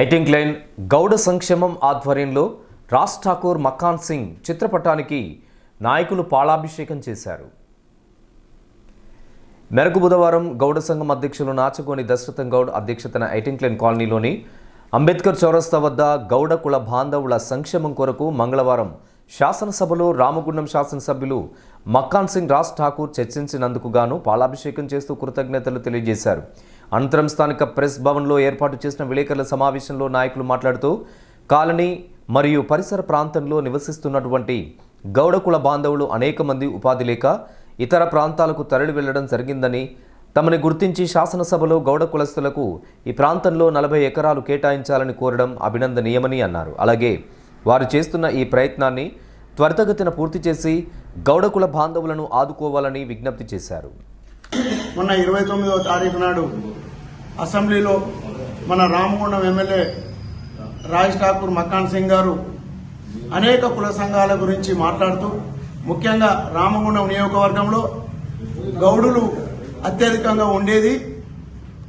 ఎయిటింగ్ line Gowda సంక్షేమం ఆధ్వర్యంలో రాజ్ ఠాకూర్ మక్కాన్ సింగ్ చిత్రపటానికి నాయకులు పాలాభిషేకం చేశారు. మెరకు బుధవారం గౌడ సంఘం అధ్యక్షులు నాచగోని దశరథం గౌడ్ అధ్యక్షతన ఐటింగ్లైన్ కాలనీలోని అంబేద్కర్ చౌరస్తా వద్ద గౌడ కుల బాంధవుల సంక్షేమం కొరకు మంగళవారం శాసనసభలో రామగుండం శాసనసభ్యులు మక్కాన్ సింగ్ రాజ్ ఠాకూర్ చర్చించినందుకు గాను పాలాభిషేకం చేస్తూ కృతజ్ఞతలు తెలియజేశారు. అనంతరం స్థానిక ప్రెస్ భవన్లో ఏర్పాటు చేసిన విలేకరుల సమావేశంలో నాయకులు మాట్లాడుతూ కాలనీ మరియు పరిసర ప్రాంతంలో నివసిస్తున్నటువంటి గౌడ కుల బాంధవులు అనేక మంది ఉపాధి లేక ఇతర ప్రాంతాలకు తరలి వెళ్ళడం జరిగిందని తమని గుర్తించి శాసనసభలో గౌడ కులస్తులకు ఈ ప్రాంతంలో నలభై ఎకరాలు కేటాయించాలని కోరడం అభినందనీయమని అన్నారు. అలాగే వారు చేస్తున్న ఈ ప్రయత్నాన్ని త్వరితగతిన పూర్తి చేసి గౌడ కుల బాంధవులను ఆదుకోవాలని విజ్ఞప్తి చేశారు. మొన్న ఇరవై తొమ్మిదవ తారీఖు నాడు అసెంబ్లీలో మన రామగుండం ఎమ్మెల్యే రాజ్ ఠాకూర్ మకాన్ సింగ్ గారు అనేక కుల సంఘాల గురించి మాట్లాడుతూ ముఖ్యంగా రామగుండం నియోజకవర్గంలో గౌడులు అత్యధికంగా ఉండేది.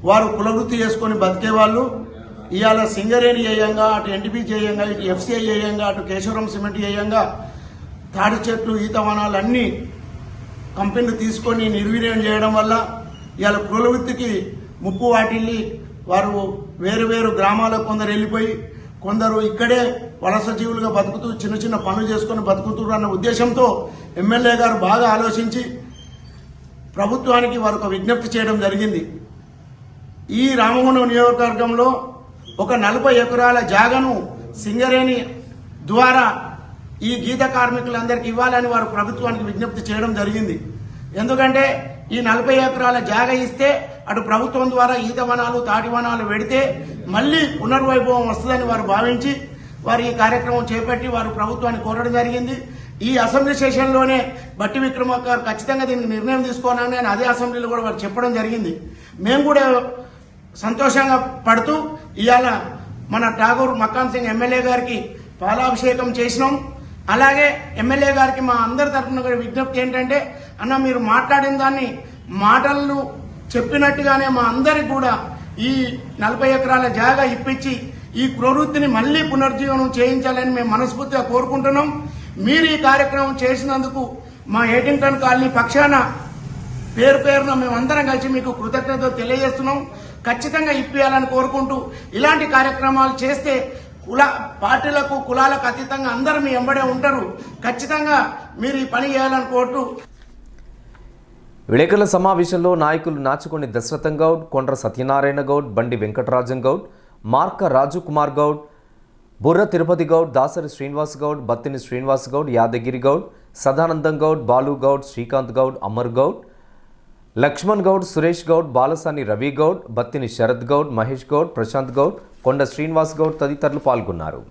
వారు కులవృత్తి చేసుకొని బతికేవాళ్ళు ఇవాళ సింగరేణి చేయంగా అటు ఎన్టీపీ చేయంగా ఇటు ఎఫ్సీఐ చేయంగా అటు కేశవరం సిమెంట్ చేయంగా తాడి చెట్లు ఈత వనాలు అన్నీ కంపెనీలు తీసుకొని నిర్వీర్యం చేయడం వల్ల ఇవాళ కుల వృత్తికి ముప్పు వాటిల్లి వారు వేరు వేరు గ్రామాలకు కొందరు వెళ్ళిపోయి కొందరు ఇక్కడే వలస జీవులుగా బతుకుతూ చిన్న చిన్న పనులు చేసుకొని బతుకుతున్నారు అన్న ఉద్దేశంతో ఎమ్మెల్యే గారు బాగా ఆలోచించి ప్రభుత్వానికి వారు ఒక విజ్ఞప్తి చేయడం జరిగింది. ఈ రామగుండం నియోజకవర్గంలో ఒక నలభై ఎకరాల జాగను సింగరేణి ద్వారా ఈ గీత కార్మికులందరికీ ఇవ్వాలని వారు ప్రభుత్వానికి విజ్ఞప్తి చేయడం జరిగింది. ఎందుకంటే ఈ నలభై ఎకరాల జాగ ఇస్తే అటు ప్రభుత్వం ద్వారా ఈత వనాలు తాటి వనాలు పెడితే మళ్ళీ పునర్వైభవం వస్తుందని వారు భావించి వారు ఈ కార్యక్రమం చేపట్టి వారు ప్రభుత్వాన్ని కోరడం జరిగింది. ఈ అసెంబ్లీ సెషన్లోనే బట్టి విక్రమార్క గారు ఖచ్చితంగా దీనికి నిర్ణయం తీసుకోవాలని ఆయన అదే అసెంబ్లీలో కూడా వారు చెప్పడం జరిగింది. మేము కూడా సంతోషంగా పడుతూ ఇవాళ మన ఠాగూర్ మక్కాన్ సింగ్ ఎమ్మెల్యే గారికి పాలాభిషేకం చేసినాం. అలాగే ఎమ్మెల్యే గారికి మా అందరి తరఫున కూడా విజ్ఞప్తి ఏంటంటే అన్న మీరు మాట్లాడిన దాన్ని మాటలు చెప్పినట్టుగానే మా అందరికి కూడా ఈ నలభై ఎకరాల జాగా ఇప్పించి ఈ ప్రవృత్తిని మళ్ళీ పునర్జీవనం చేయించాలని మేము మనస్ఫూర్తిగా కోరుకుంటున్నాం. మీరు ఈ కార్యక్రమం చేసినందుకు మా ఏటింగ్టన్ కాలనీ పక్షాన పేరు పేరున మేమందరం కలిసి మీకు కృతజ్ఞతలు తెలియజేస్తున్నాం. ఖచ్చితంగా ఇప్పియాలని కోరుకుంటూ ఇలాంటి కార్యక్రమాలు చేస్తే కుల పార్టీలకు కులాలకు అతీతంగా అందరూ మీ ఎంబడే ఉంటారు. ఖచ్చితంగా మీరు ఈ పని చేయాలని కోరుతూ విలేకరుల సమావేశంలో నాయకులు నాచుకొని దశరథం గౌడ్ కొండ్ర సత్యనారాయణ గౌడ్ బండి వెంకటరాజం గౌడ్ మార్క రాజు కుమార్ గౌడ్ బుర్ర తిరుపతి గౌడ్ దాసరి శ్రీనివాస్ గౌడ్ బత్తిని శ్రీనివాస్ గౌడ్ యాదగిరి గౌడ్ సదానందం గౌడ్ బాలు గౌడ్ శ్రీకాంత్ గౌడ్ అమర్ గౌడ్ లక్ష్మణ్ గౌడ్ సురేష్ గౌడ్ బాలసాని రవి గౌడ్ బత్తిని శరత్ గౌడ్ మహేష్ గౌడ్ ప్రశాంత్ గౌడ్ కొండ శ్రీనివాస్ గౌడ్ తదితరులు పాల్గొన్నారు.